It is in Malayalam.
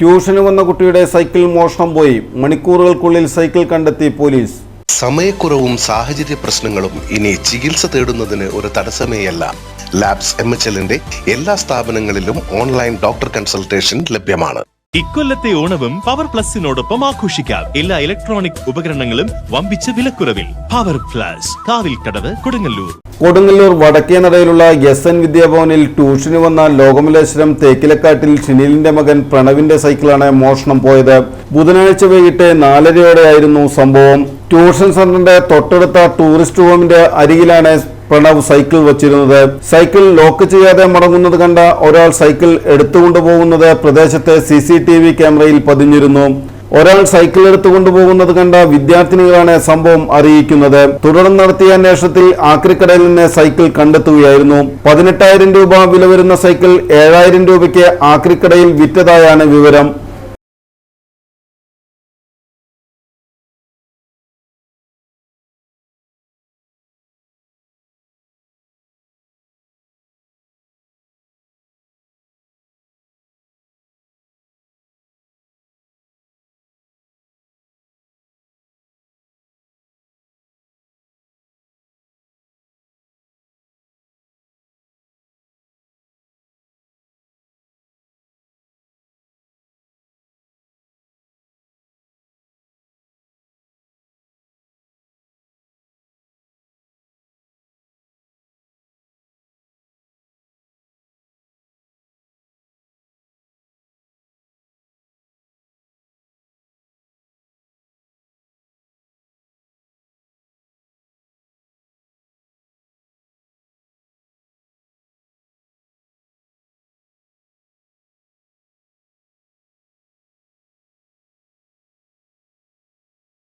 ട്യൂഷന് വന്ന കുട്ടിയുടെ സൈക്കിൾ മോഷണം പോയി. മണിക്കൂറുകൾക്കുള്ളിൽ സൈക്കിൾ കണ്ടെത്തി പോലീസ്. സമയക്കുറവും സാഹചര്യ പ്രശ്നങ്ങളും ഇനി ചികിത്സ തേടുന്നതിന് ഒരു തടസ്സമേയല്ല. ലാബ്സ് എം എച്ച് എല്ലാ സ്ഥാപനങ്ങളിലും ഓൺലൈൻ ഡോക്ടർ കൺസൾട്ടേഷൻ ലഭ്യമാണ്. ഇക്കൊല്ലത്തെ ഓണവും പവർ പ്ലസിനോടൊപ്പം ആഘോഷിക്കാം. എല്ലാ ഇലക്ട്രോണിക് ഉപകരണങ്ങളും വമ്പിച്ച വിലക്കുറവിൽ. Power plus Kavilkadavu Kodungallur. Kodungallur വടക്കേ നടയിലുള്ള എസ് എൻ വിദ്യാഭവനിൽ ട്യൂഷന് വന്ന ലോകമലേശ്വരം തേക്കിലക്കാട്ടിൽ ഷിനിലിന്റെ മകൻ പ്രണവിന്റെ സൈക്കിളാണ് മോഷണം പോയത്. ബുധനാഴ്ച വൈകിട്ട് നാലരയോടെയായിരുന്നു സംഭവം. ട്യൂഷൻ സെന്ററിന്റെ തൊട്ടടുത്ത ടൂറിസ്റ്റ് ഹോമിന്റെ അരികിലാണ് പ്രണവ് സൈക്കിൾ വച്ചിരുന്നത്. സൈക്കിൾ ലോക്ക് ചെയ്യാതെ മടങ്ങുന്നത് കണ്ട ഒരാൾ സൈക്കിൾ എടുത്തുകൊണ്ടുപോകുന്നത് പ്രദേശത്തെ സി സി ടി വി ക്യാമറയിൽ പതിഞ്ഞിരുന്നു. ഒരാൾ സൈക്കിൾ എടുത്തുകൊണ്ടുപോകുന്നത് കണ്ട വിദ്യാർത്ഥിനികളാണ് സംഭവം അറിയിക്കുന്നത്. തുടർന്ന് നടത്തിയ അന്വേഷണത്തിൽ ആക്രിക്കടയിൽ നിന്ന് സൈക്കിൾ കണ്ടെത്തുകയായിരുന്നു. പതിനെട്ടായിരം രൂപ വില വരുന്ന സൈക്കിൾ ഏഴായിരം രൂപയ്ക്ക് ആക്രിക്കടയിൽ വിറ്റതായാണ് വിവരം.